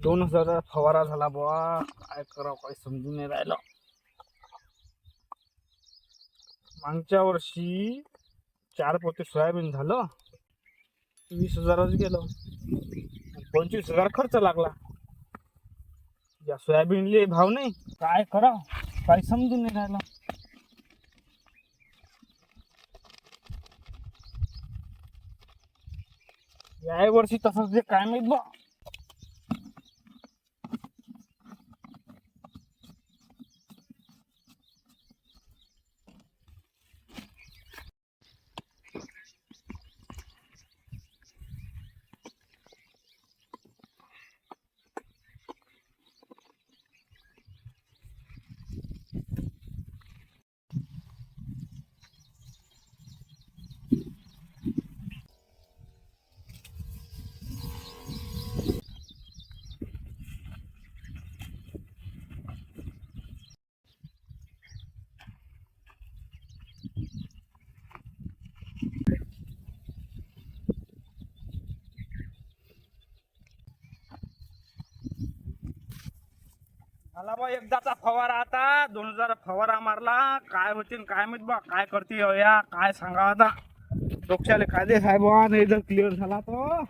दोन हजार फवारा झाला बुवा. काय करावं काय समजून नाही राहिलं. मागच्या वर्षी चार पोते सोयाबीन झालं. वीस हजारच गेलं. पंचवीस हजार खर्च लागला. या सोयाबीनले भाव नाही. काय करा काय समजून नाही राहिलं. या वर्षी तसंच जे काय माहीत बा मला बा एकदाचा फवारा आता. दोन हजार फवारा मारला. काय होतील काय माहीत बा. काय करते हो या? काय सांगा आता? डोक्याले कायदे साहेब? नाही जर क्लिअर झाला तर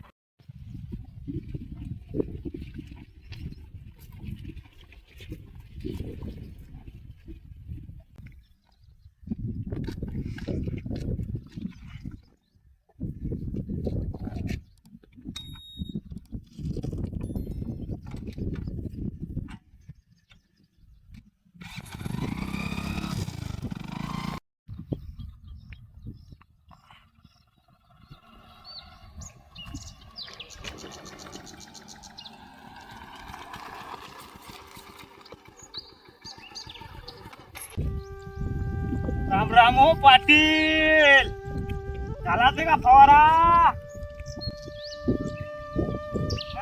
राम हो पाटील. झाला ते का फवारा?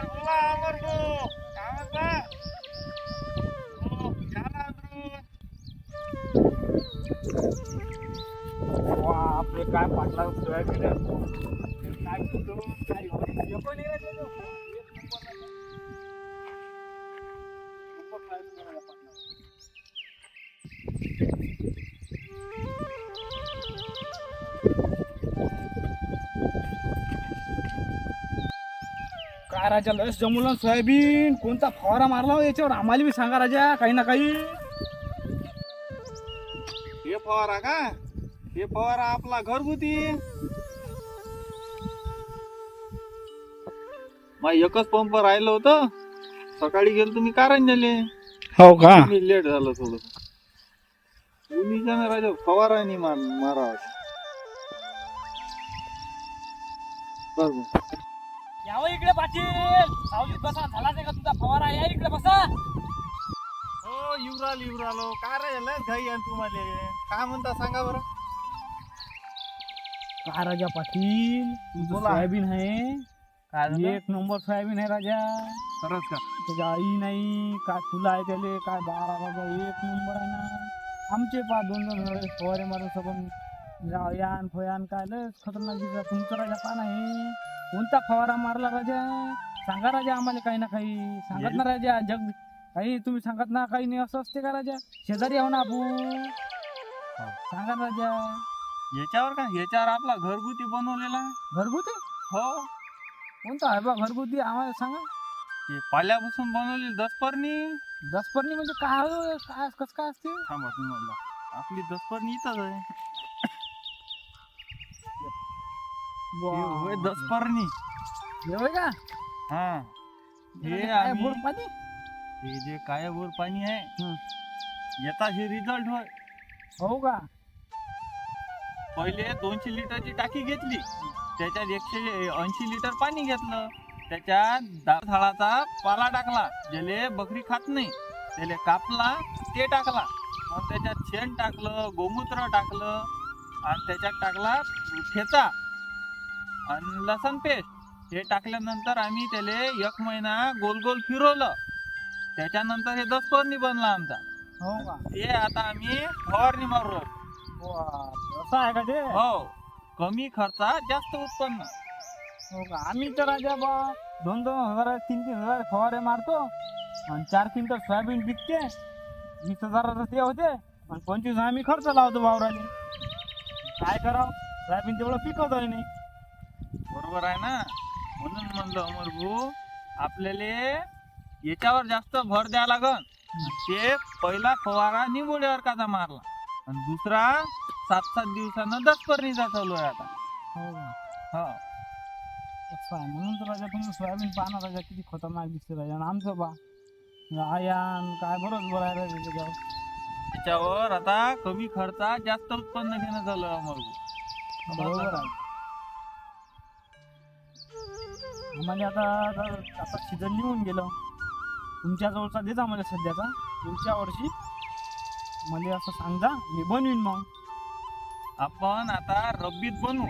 बोला, काय म्हणता? हो, झाला वा, आपले काय पाटला सोयाबीन आहे. काय कुठं, काय एवढं- नाही काय राजा लस जमवलं सोयाबीन? कोणता फवारा मारला हो याच्यावर? आम्हाला बी सांगा राजा काही ना काही. हे फवारा का? हे फवारा आपला घरगुती. मग एकच पंप राहिलं होतं. सकाळी गेलो तुम्ही कारंजले. हो का? मी लेट झालं थोडं. तुम्हीच्या ना राजा फवारा नाही मार मारा बरोबर यावं इकडे पाटील. सावलीत बसा झाला नाही का तुमचा फवारा या इकडे बसा. हो युवराल युवरालो काय राहिलं घाई आहे तुम्हाला. काय म्हणता सांगा बरं. काय राजा पाटील? बोला. सोयाबीन आहे. काय एक नंबर सोयाबीन आहे राजा. खरंच का? त्याच्या आई नाही. काय फुलं आहे त्याले? काय बारा बाबा? एक नंबर आहे ना. आमचे पा दोन दोन वेळेस फवारे मारून सबन यान फयान काय लय खतरनाक दिसला तुमचा राजा पान आहे कोणता फवारा मारला राजा? सांगा राजा आम्हाला काही ना काही. सांगत ना राजा जग काही तुम्ही सांगत ना काही नाही असं असते का राजा? शेजारी आहो ना आपण. सांगा ना राजा. याच्यावर का? याच्यावर आपला घरगुती बनवलेला? घरगुती? हो. कोणता आहे बा घरगुती? आम्हाला सांगा. हे पाल्यापासून बनवलेली दसपर्णी. दसपर्णी म्हणजे काय हो? काय कसं काय असते? थांबा तुम्हाला आपली दसपर्णी इथंच आहे. हे दसपर्णी. का? हा. हे काय आम्ही- बोर पाणी हे जे काय बोर पाणी आहे. याचा हे रिझल्ट होय. हो का? पहिले दोनशे लिटरची टाकी घेतली. त्याच्यात एकशे ऐंशी लिटर पाणी घेतलं. त्याच्यात दाळ झाडाचा पाला टाकला. ज्याले बकरी खात नाही त्याले कापला ते टाकला. मग त्याच्यात शेण टाकलं गोमूत्र टाकलं. आणि त्याच्यात टाकला ठेचा. आणि लसण पेस्ट हे टाकल्यानंतर आम्ही त्याले एक महिना गोल गोल फिरवलं. त्याच्यानंतर हे दसपर्णी बनला आमचा. हो का? ते आता आम्ही फवारणी मारू. राहिलो. वा, असं आहे का ते? हो. कमी खर्चात जास्त उत्पन्न. हो का? आम्ही तर राजा बा दोन दोन हजार तीन तीन हजार फवारे मारतो. आणि चार क्विंटल सोयाबीन पिकते. वीस हजाराचं ते होते. आणि पंचवीस हजार मी खर्च लावतो वावराले काय करावं? सोयाबीन तेवढं पिकवत नाही. बरोबर आहे ना? म्हणून म्हणलं अमर भाऊ आपल्याला याच्यावर जास्त भर द्यावा लागन. ते पहिला फवारा निंबोड्यावर काचा मारला आणि दुसरा सात सात दिवसानं दसपर्णीचा चालू आहे आता. हो का? हो. आहे म्हणून तर राजा तुम्ही सोयाबीन पाहणार राजा किती खतरनाक दिसते राजा. आणि आमचं बा आयान काय बरंच बरं आहे राजा त्याच्यावर? त्याच्यावर आता कमी खर्चात जास्त उत्पन्न घेणं झालं अमर भाऊ. बरोबर आहे. आम्हाला आता आता- आता सीझन निघून गेलं. तुमच्या जवळचा आम्हाला मला सध्याचा पुढच्या वर्षी मला असं सांगा मी बनवीन मग. आपण आता रब्बीत बनवू